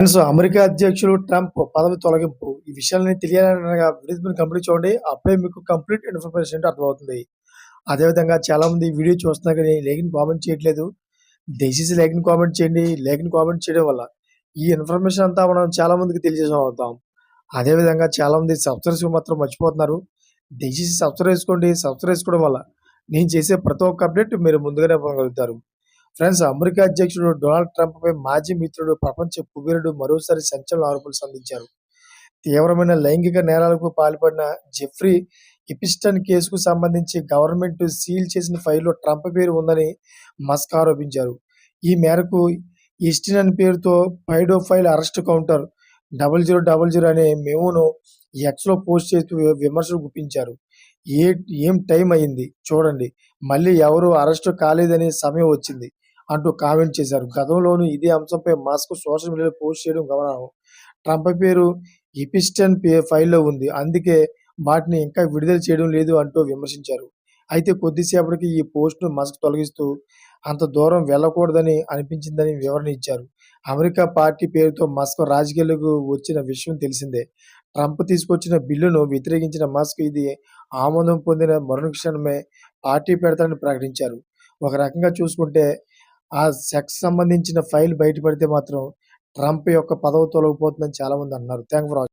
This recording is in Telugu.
ఫ్రెండ్స్ అమెరికా అధ్యక్షుడు ట్రంప్ పదవి తొలగింపు. ఈ విషయాన్ని తెలియాలనగా వీడియో కంప్లీట్ చూడండి. అప్పుడే మీకు కంప్లీట్ ఇన్ఫర్మేషన్ ఏంటో అర్థమవుతుంది. అదేవిధంగా చాలా మంది వీడియో చూస్తున్నా కానీ లేఖని కామెంట్ చేయట్లేదు. దయచేసి లేఖని కామెంట్ చేయండి. లేఖని కామెంట్ చేయడం వల్ల ఈ ఇన్ఫర్మేషన్ అంతా మనం చాలా మందికి తెలియజేసాం అదేవిధంగా చాలా మంది మాత్రం మర్చిపోతున్నారు. దయచేసి సబ్స్క్రైబ్ చేసుకోండి. సబ్స్క్రైబ్ చేసుకోవడం వల్ల నేను చేసే ప్రతి ఒక్క అప్డేట్ మీరు ముందుగానే పొందగలుగుతారు. ఫ్రెండ్స్ అమెరికా అధ్యక్షుడు డొనాల్డ్ ట్రంప్ పై మాజీ మిత్రుడు ప్రపంచ కుబేరుడు మరోసారి సంచలన ఆరోపణలు సంధించారు. తీవ్రమైన లైంగిక నేరాలకు పాల్పడిన జెఫ్రీ ఇపిస్టన్ కేసుకు సంబంధించి గవర్నమెంట్ సీల్ చేసిన ఫైల్లో ట్రంప్ పేరు ఉందని మస్క్ ఆరోపించారు. ఈ మేరకు ఈస్టిన్ పేరుతో paedophile arrest counter double zero double zero అనే మెమోను ఎక్స్లో పోస్ట్ చేస్తూ విమర్శలు గుప్పించారు. ఏ ఏం టైం అయింది? చూడండి. మళ్ళీ ఎవరు అరెస్ట్ కాలేదని సమయం వచ్చింది. అంటూ కామెంట్ చేశారు. గతంలోనూ ఇదే అంశంపై మాస్క్ సోషల్ మీడియాలో పోస్ట్ చేయడం గమనం ట్రంప్ పేరు ఎపిస్టన్ పే ఫైల్లో ఉంది. అందుకే వాటిని ఇంకా విడుదల చేయడం లేదు అంటూ విమర్శించారు. అయితే కొద్దిసేపటికి ఈ పోస్ట్ను మస్క్ తొలగిస్తూ అంత దూరం వెళ్ళకూడదని అనిపించిందని వివరణ ఇచ్చారు. అమెరికా పార్టీ పేరుతో మస్క్ రాజకీయాలకు వచ్చిన విషయం తెలిసిందే. ట్రంప్ తీసుకొచ్చిన బిల్లును వ్యతిరేకించిన మస్క్ ఇది ఆమోదం పొందిన మరుక్షణమే పార్టీ పెడతానని ప్రకటించారు. ఒక రకంగా చూసుకుంటే ఆ సెక్స్ సంబంధించిన ఫైల్ బయటపడితే మాత్రం ట్రంప్ యొక్క పదవి తొలగిపోతుందని చాలా మంది అన్నారు. Thank for